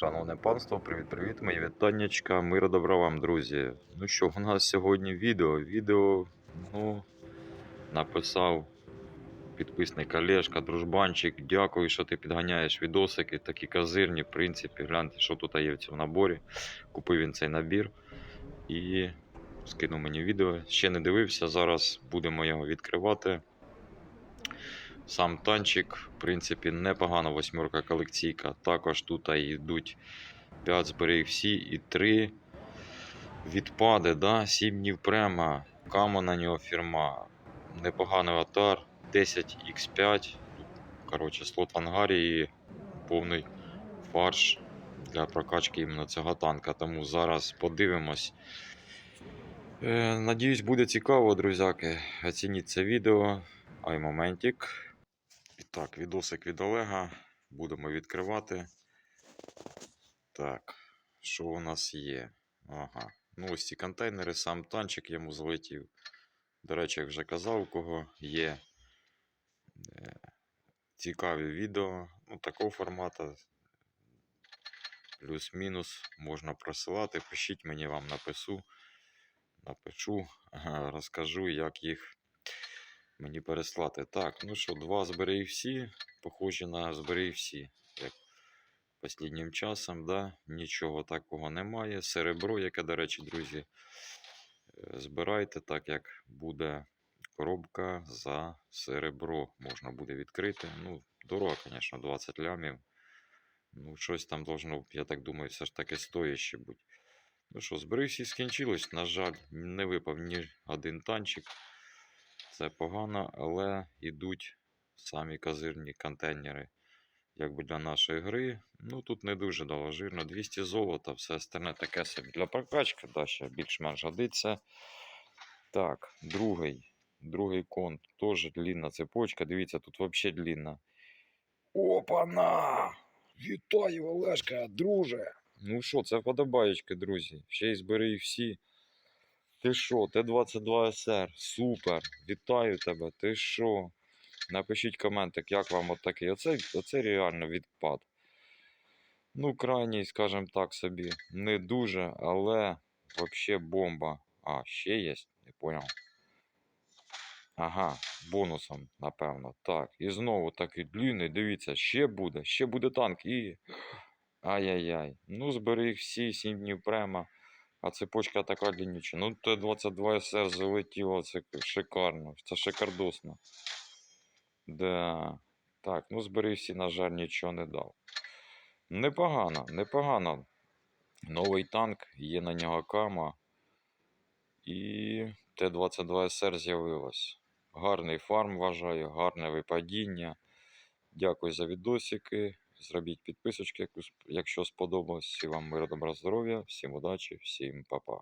Шановне панство, привіт-привіт, мої вітаннячка, миру добра вам, друзі. Ну що, у нас сьогодні відео. Відео, ну, написав підписник Олешка, дружбанчик. Дякую, що ти підганяєш відосики, такі казирні, в принципі. Гляньте, що тут є в цьому наборі. Купив він цей набір і скинув мені відео. Ще не дивився, зараз будемо його відкривати. Сам танчик, в принципі, непогана восьмерка колекційка. Також тут йдуть 5 зберіг всі і 3 відпади, да? 7 днів према, кама на нього фірма. Непоганий атар, 10х5. Коротше, слот в ангарі і повний фарш для прокачки іменно цього танка. Тому зараз подивимось. Е, надіюсь, буде цікаво, друзяки. Оцініть це відео. Ай моментик. Так, відосик від Олега. Будемо відкривати. Так, що у нас є? Ага. Ну, ось ці контейнери, сам танчик йому залетів. До речі, як вже казав, у кого є е, цікаві відео, ну, такого формату. Плюс-мінус можна просилати. Пишіть мені вам напишу. Напишу, розкажу, як їх мені переслати. Так, ну що, два збери всі, похожі на збери всі. Як останнім часом, да, нічого такого немає. Серебро, яке, до речі, друзі, е, збирайте, так як буде коробка за серебро. Можна буде відкрити. Ну, дорого, звісно, 20 лямів. Ну, щось там должно, я так думаю, все ж таки стояще бути. Ну що, збери всі скінчились. На жаль, не випав ні один танчик. Це погано, але йдуть самі казирні контейнери. Якби для нашої гри. Ну тут не дуже доложирно. 200 золота, все остальне таке собі для прокачки, да, ще більш-менш годиться. Так, другий. Другий конт. Теж длінна цепочка. Дивіться, тут взагалі длінна. Опана! Вітаю, Олешка, друже! Ну що, це вподобаєчки, друзі. Ще й збери всі. Ти що, Т-22СР, супер! Вітаю тебе, ти що? Напишіть коментик, як вам отакий. Оце, оце реально відпад. Ну, крайній, скажімо так собі, не дуже, але взагалі бомба. А, ще є, не поняв. Ага, бонусом, напевно. Так. І знову такий длинний, дивіться, ще буде, ще буде танк і. Ай-яй-яй. Ну, збери їх всі, 7 днів према. А цепочка така длиннюча. Ну, Т-22 СР залетіло, це шикарно. Це шикардосно. Да. Так, ну збери всі, на жаль, нічого не дав. Непогано, непогано. Новий танк, є на нього кама. І Т-22 СР з'явилось. Гарний фарм вважаю, гарне випадіння. Дякую за відосики. Зробіть підписочки, якщо сподобалось. Всім вам миру, добра, здоров'я, всім удачі, всім па-па.